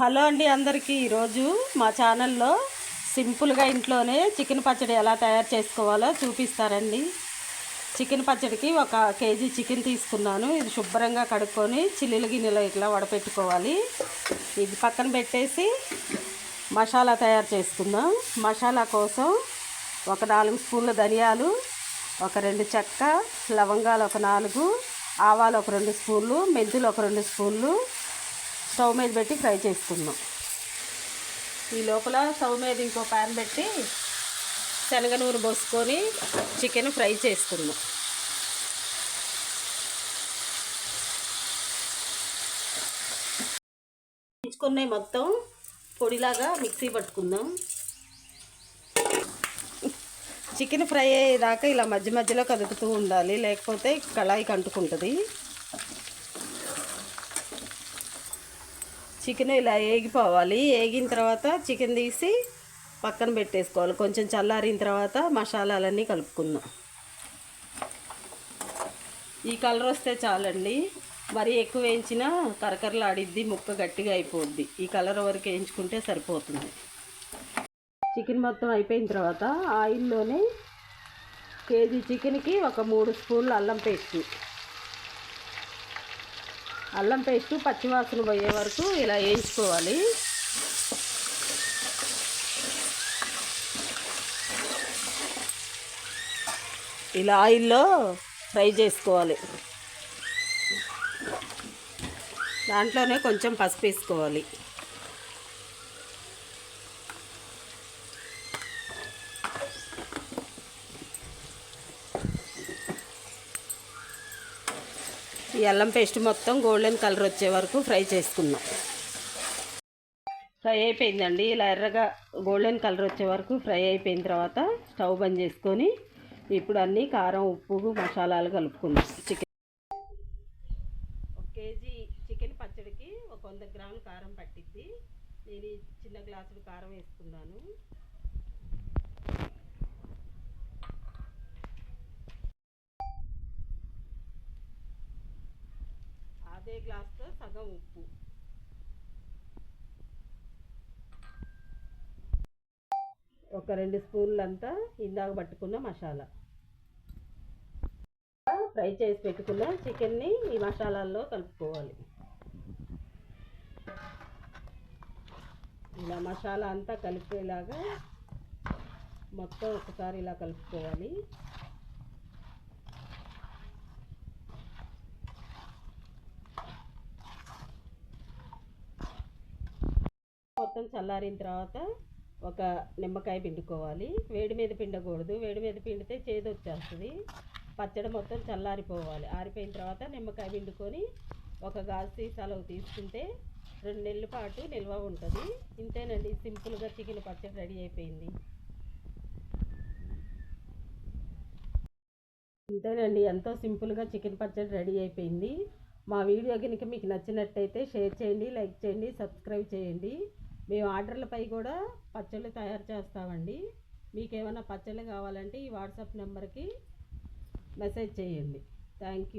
Hello అండి అందరికీ. ఈరోజు మా ఛానల్లో సింపుల్గా ఇంట్లోనే చికెన్ పచ్చడి ఎలా తయారు చేసుకోవాలో చూపిస్తారండి. చికెన్ పచ్చడికి ఒక కేజీ చికెన్ తీసుకున్నాను. ఇది శుభ్రంగా కడుక్కొని చిల్లుల గిన్నెలో ఇట్లా వడపెట్టుకోవాలి. ఇది పక్కన పెట్టేసి మసాలా తయారు చేసుకుందాం. మసాలా కోసం ఒక నాలుగు స్పూన్ల ధనియాలు ఒక రెండు చెక్క లవంగాలు ఒక నాలుగు ఆవాలు ఒక రెండు స్పూన్లు మెంతులు ఒక రెండు స్పూన్లు స్టవ్ మీద పెట్టి ఫ్రై చేసుకుందాం. ఈ లోపల స్టవ్ మీద ఇంకో ప్యాన్ పెట్టి శనగ నూనె పోసుకొని చికెన్ ఫ్రై చేసుకుందాం. ఉంచుకున్నాయి మొత్తం పొడిలాగా మిక్సీ పట్టుకుందాం. చికెన్ ఫ్రై అయ్యేదాకా ఇలా మధ్య మధ్యలో కదుపుతూ ఉండాలి లేకపోతే కళాయికి అంటుకుంటుంది చికెన్ ఇలా ఏగిపోవాలి. ఏగిన తర్వాత చికెన్ తీసి పక్కన పెట్టేసుకోవాలి. కొంచెం చల్లారిన తర్వాత మసాలాలన్నీ కలుపుకుందాం. ఈ కలర్ వస్తే చాలండి. మరి ఎక్కువ వేయించినా కరకరలాడిద్ది ముక్క గట్టిగా అయిపోద్ది. ఈ కలర్ వరకు వేయించుకుంటే సరిపోతుంది. చికెన్ మొత్తం అయిపోయిన తర్వాత ఆయిల్లోనే కేజీ చికెన్కి ఒక మూడు స్పూన్లు అల్లం పేస్ట్. అల్లం పేస్ట్ పచ్చివాసన పోయే వరకు ఇలా వేయించుకోవాలి. ఇలా ఆయిల్లో ఫ్రై చేసుకోవాలి. దాంట్లోనే కొంచెం పసుపు వేసుకోవాలి. ఈ అల్లం పేస్ట్ మొత్తం గోల్డెన్ కలర్ వచ్చే వరకు ఫ్రై చేసుకుందాం. ఫ్రై అయిపోయిందండి. ఇలా ఎర్రగా గోల్డెన్ కలర్ వచ్చే వరకు ఫ్రై అయిపోయిన తర్వాత స్టవ్ బంద్ చేసుకొని ఇప్పుడు అన్నీ కారం ఉప్పు మసాలాలు కలుపుకుందాం. చికెన్ ఒక కేజీ చికెన్ పచ్చడికి ఒక వంద గ్రాముల కారం పట్టిద్ది. నేను చిన్న గ్లాసులు కారం వేసుకున్నాను. అదే గ్లాస్తో సగం ఉప్పు. ఒక రెండు స్పూన్లంతా ఇందాక పట్టుకున్న మసాలా. ఫ్రై చేసి పెట్టుకున్న చికెన్ని ఈ మసాలాల్లో కలుపుకోవాలి. ఇలా మసాలా అంతా కలిపేలాగా మొత్తం ఒకసారి ఇలా కలుపుకోవాలి. మొత్తం చల్లారిన తర్వాత ఒక నిమ్మకాయ పిండుకోవాలి. వేడి మీద పిండకూడదు. వేడి మీద పిండితే చేదు వచ్చేస్తుంది. పచ్చడి మొత్తం చల్లారిపోవాలి. ఆరిపోయిన తర్వాత నిమ్మకాయ పిండుకొని ఒక గాజు సీసాలో తీసుకుంటే రెండు నెలల పాటు నిల్వ ఉంటుంది. ఇంతేనండి. సింపుల్గా చికెన్ పచ్చడి రెడీ అయిపోయింది. ఇంతేనండి. ఎంతో సింపుల్గా చికెన్ పచ్చడి రెడీ అయిపోయింది. మా వీడియో కనుక మీకు నచ్చినట్టయితే షేర్ చేయండి లైక్ చేయండి సబ్స్క్రైబ్ చేయండి. మేము ఆర్డర్లపై కూడా పచ్చళ్ళు తయారు చేస్తామండి. మీకు ఏమైనా పచ్చళ్ళు కావాలంటే ఈ వాట్సాప్ నెంబర్కి మెసేజ్ చేయండి. Thank you